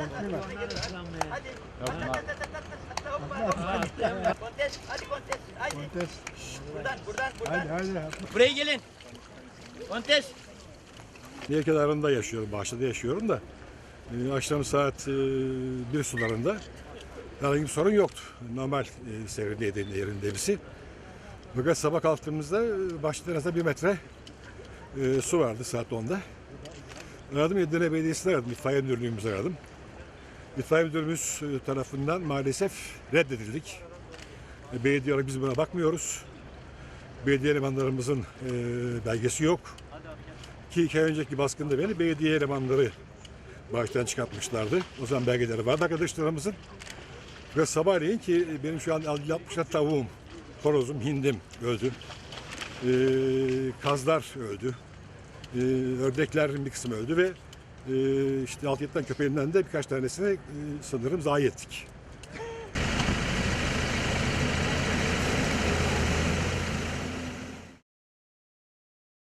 Korkuyorlar. Hadi. Kontes, hadi kontes, hadi. Kontes. Buradan, buradan, buradan. Hadi, hadi. Buraya gelin. Kontes. Niye kenarında yaşıyorum, bahçede yaşıyorum da. E, akşam saat e, bir sularında herhangi bir sorun yoktu. Normal e, seyrinde yerinde birisi. Fakat sabah kalktığımızda e, Bahçede en bir metre e, su vardı saat 10'da. Aradım Edirne Belediyesi'ne aradım, itfaiye müdürlüğümüze aradım. İtfaiye müdürümüz e, tarafından maalesef reddedildik. E, belediye olarak biz buna bakmıyoruz. Belediye elemanlarımızın e, belgesi yok. Ki iki ay önceki baskında beni belediye elemanları baştan çıkartmışlardı. O zaman belgeleri vardı arkadaşlarımızın. Ve sabahleyin ki benim şu an 60 tavuğum, horozum, hindim öldü. Ee, kazlar öldü. Ee, ördeklerin bir kısmı öldü ve e, işte 6-7 tane köpeğimden de birkaç tanesini e, sanırım zayi ettik.